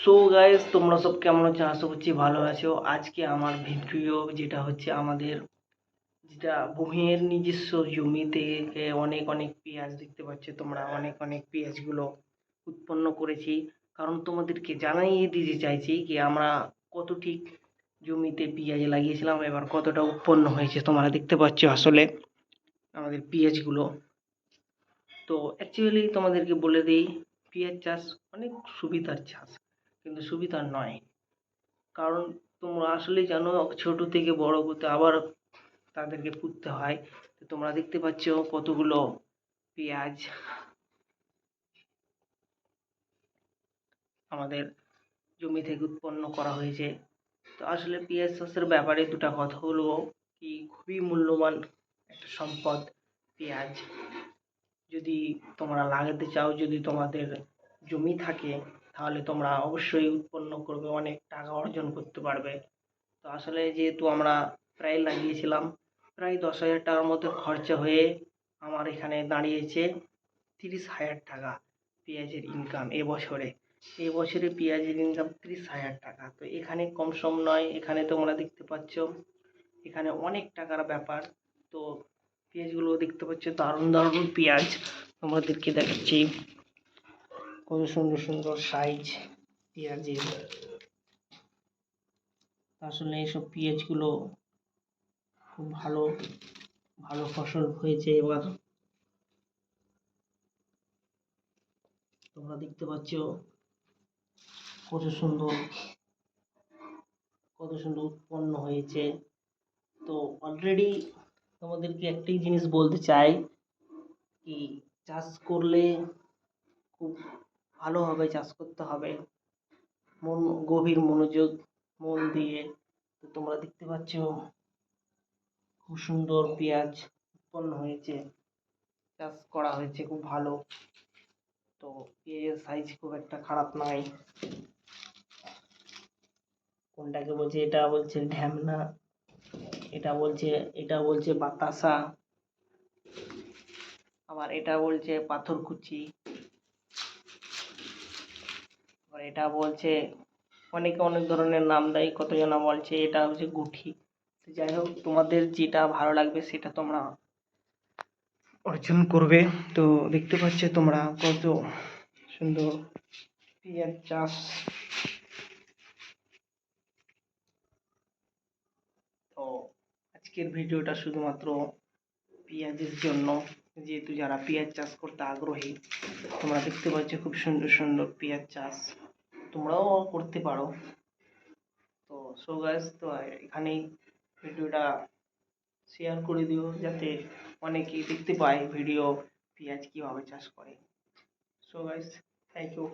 So guys তোমরা সব কেমন আছো? আশা করছি ভালো আছো। আজকে আমার ভিডিও যেটা হচ্ছে আমাদের, যেটা ভূমির নিজস্ব জমি থেকে অনেক অনেক পেঁয়াজ দেখতে পাচ্ছ তোমরা। অনেক অনেক পেঁয়াজগুলো উৎপন্ন করেছি। কারণ তোমাদেরকে জানাইয়ে দিতে চাইছি কি আমরা কত ঠিক জমিতে পেঁয়াজ লাগিয়েছিলাম, এবার কতটা উৎপন্ন হয়েছে তোমরা দেখতে পাচ্ছ আসলে আমাদের পেঁয়াজগুলো। তো অ্যাকচুয়ালি তোমাদেরকে বলে দিই, পেঁয়াজ চাষ অনেক সুবিধার চাষ। কিন্তু সুবিধার নয়। কারণ তোমরা আসলেই জানো, ছোট থেকে বড় করতে আবার তাদেরকে পুঁততে হয়। তো তোমরা দেখতে পাচ্ছ কতগুলো পেঁয়াজ আমাদের জমি থেকে উৎপন্ন করা হয়েছে। তো আসলে পেঁয়াজ চাষের ব্যাপারে দুটো কথা হলো কি, খুবই মূল্যবান একটা সম্পদ পেঁয়াজ। যদি তোমরা লাগাতে চাও, যদি তোমাদের জমি থাকে তাহলে তোমরা অবশ্যই উৎপন্ন করবে, অনেক টাকা অর্জন করতে পারবে। তো আসলে যেহেতু আমরা প্রায় লাগিয়েছিলাম, প্রায় দশ হাজার টাকার মতো খরচা হয়ে আমার এখানে দাঁড়িয়েছে তিরিশ হাজার টাকা পেঁয়াজের ইনকাম এবছরে। এবছরে পেঁয়াজের ইনকাম তিরিশ হাজার টাকা। তো এখানে কম সম নয়, এখানে তোমরা দেখতে পাচ্ছ, এখানে অনেক টাকার ব্যাপার। তো পেঁয়াজগুলো দেখতে পাচ্ছ, দারুণ দারুণ পেঁয়াজ তোমাদেরকে দেখাচ্ছি। কত সুন্দর সুন্দর সাইজ পেঁয়াজের আসলে এইসব পেঁয়াজগুলো খুব ভালো ভালো ফসল হয়েছে এবার। তোমরা দেখতে পাচ্ছ কত সুন্দর কত সুন্দর উৎপন্ন হয়েছে। তো অলরেডি তোমাদেরকে একটাই জিনিস বলতে চাই, কি চাষ করলে খুব ভালোভাবে চাষ করতে হবে। মন, গভীর মনোযোগ, মন দিয়ে। তো তোমরা দেখতে পাচ্ছ, খুব সুন্দর পেঁয়াজ উৎপন্ন হয়েছে। চাষ করা হয়েছে খুব ভালো। তো পেঁয়াজের সাইজ খুব একটা খারাপ নয়। কোনটাকে বলছে, এটা বলছে ঢ্যামনা, এটা বলছে এটা বলছে বাতাসা, আবার এটা বলছে পাথরকুচি। এটা বলছে, অনেকে অনেক ধরনের নাম দেয়, কতজন বলছে, এটা হচ্ছে গুঠি। যাই হোক, তোমাদের যেটা ভালো লাগবে সেটা তোমরা অর্জন করবে। তো দেখতে পাচ্ছ তোমরা কত সুন্দর পেঁয়াজ চাষ। তো আজকের ভিডিওটা শুধুমাত্র পেঁয়াজের জন্য। যেহেতু যারা পেঁয়াজ চাষ করতে আগ্রহী, তোমরা দেখতে পাচ্ছ খুব সুন্দর সুন্দর পেঁয়াজ চাষ। তোমরাও করতে পারো। তো সো গাইস তো, এখানেই ভিডিওটা শেয়ার করে দিও, যাতে অনেকেই দেখতে পায় ভিডিও পেঁয়াজ কীভাবে চাষ করে। So guys thank you